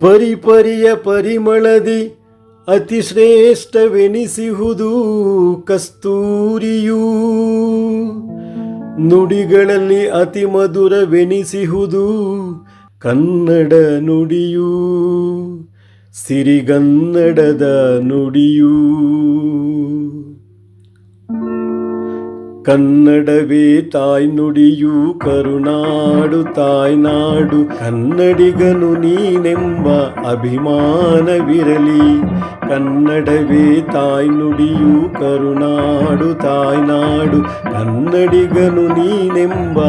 ಪರಿಪರಿಯ ಪರಿಮಳದಿ ಅತಿ ಶ್ರೇಷ್ಠವೆನಿಸಿಹುದು ಕಸ್ತೂರಿಯೂ. ನುಡಿಗಳಲ್ಲಿ ಅತಿ ಮಧುರವೆನಿಸಿಹುದು ಕನ್ನಡ ನುಡಿಯೂ. ಸಿರಿಗನ್ನಡದ ನುಡಿಯೂ. ಕನ್ನಡವೇ ತಾಯ್ನುಡಿಯು ಕರುನಾಡು ತಾಯ್ನಾಡು ಕನ್ನಡಿಗನು ನೀನೆಂಬ ಅಭಿಮಾನವಿರಲಿ. ಕನ್ನಡವೇ ತಾಯ್ನುಡಿಯು ಕರುನಾಡು ತಾಯ್ನಾಡು ಕನ್ನಡಿಗನು ನೀನೆಂಬ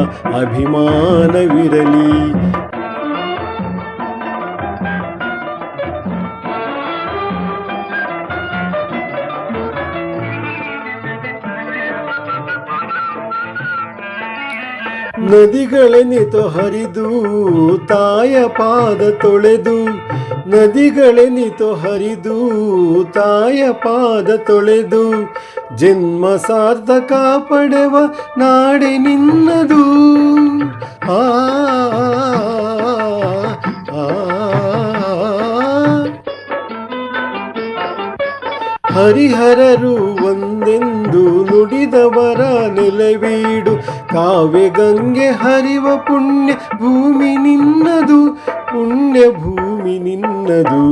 ಅಭಿಮಾನವಿರಲಿ. ನದಿಗಳೆನಿತು ಹರಿದು ತಾಯ ಪಾದ ತೊಳೆದು ನದಿಗಳೆನಿತು ಹರಿದು ತಾಯ ಪಾದ ತೊಳೆದು ಜನ್ಮ ಸಾರ್ಥಕ ಪಡೆವ ನಾಡೆ ನಿನ್ನದು ಆ. ಹರಿಹರರು ಒಂದೆಂದು ನುಡಿದವರ ನೆಲವೀಡು ಕಾವ್ಯ ಗಂಗೆ ಹರಿವ ಪುಣ್ಯ ಭೂಮಿ ನಿನ್ನದು, ಪುಣ್ಯ ಭೂಮಿ ನಿನ್ನದು.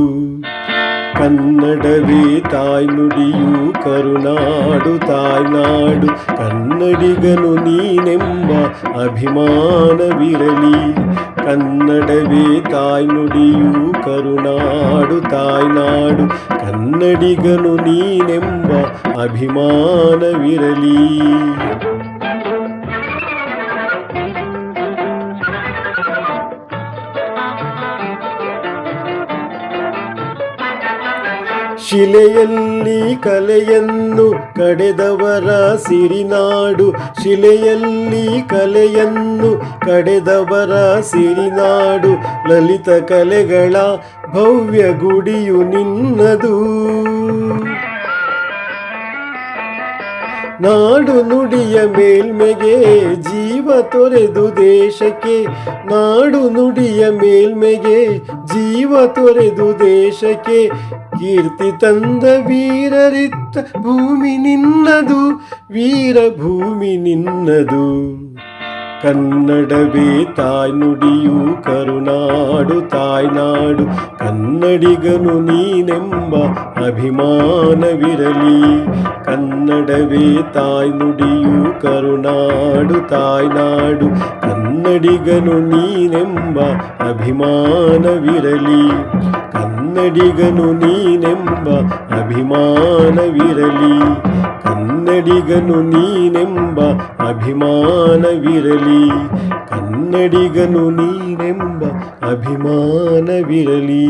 ಕನ್ನಡವೇ ತಾಯ್ನುಡಿಯು ಕರುನಾಡು ತಾಯ್ನಾಡು ಕನ್ನಡಿಗನು ನೀನೆಂಬ ಅಭಿಮಾನವಿರಲಿ ಕನ್ನಡವೇ ತಾಯ್ನುಡಿಯು ಕರುನಾಡು ತಾಯ್ನಾಡು ಕನ್ನಡಿಗನು ನೀನೆಂಬ ಅಭಿಮಾನವಿರಲಿ ಶಿಲೆಯಲ್ಲಿ ಕಲೆಯನ್ನು ಕಡೆದವರ ಸಿರಿನಾಡು, ಶಿಲೆಯಲ್ಲಿ ಕಲೆಯನ್ನು ಕಡೆದವರ ಸಿರಿನಾಡು, ಲಲಿತ ಕಲೆಗಳ ಭವ್ಯ ಗುಡಿಯು ನಿನ್ನದು. ನಾಡು ನುಡಿಯ ಮೇಲ್ಮೆಗೆ ಜೀವ ತೊರೆದು ದೇಶಕ್ಕೆ, ನಾಡು ನುಡಿಯ ಮೇಲ್ಮೆಗೆ ಜೀವ ತೊರೆದು ದೇಶಕ್ಕೆ ಕೀರ್ತಿ ತಂದ ವೀರರಿತ್ತ ಭೂಮಿ ನಿನ್ನದು ವೀರ ಭೂಮಿ ನಿನ್ನದು ಕನ್ನಡವೇ ತಾಯ್ನುಡಿಯು ಕರುನಾಡು ತಾಯ್ನಾಡು ಕನ್ನಡಿಗನು ನೀನೆಂಬ ಅಭಿಮಾನವಿರಲಿ. ಕನ್ನಡವೇ ತಾಯ್ನುಡಿಯು ಕರುನಾಡು ತಾಯ್ನಾಡು ಕನ್ನಡಿಗನು ನೀನೆಂಬ ಅಭಿಮಾನವಿರಲಿ. ಕನ್ನಡಿಗನು ನೀನೆಂಬ ಅಭಿಮಾನವಿರಲಿ ಕನ್ನಡಿಗನು ನೀನೆಂಬ ಅಭಿಮಾನವಿರಲಿ ಕನ್ನಡಿಗನು ನೀನೆಂಬ ಅಭಿಮಾನವಿರಲಿ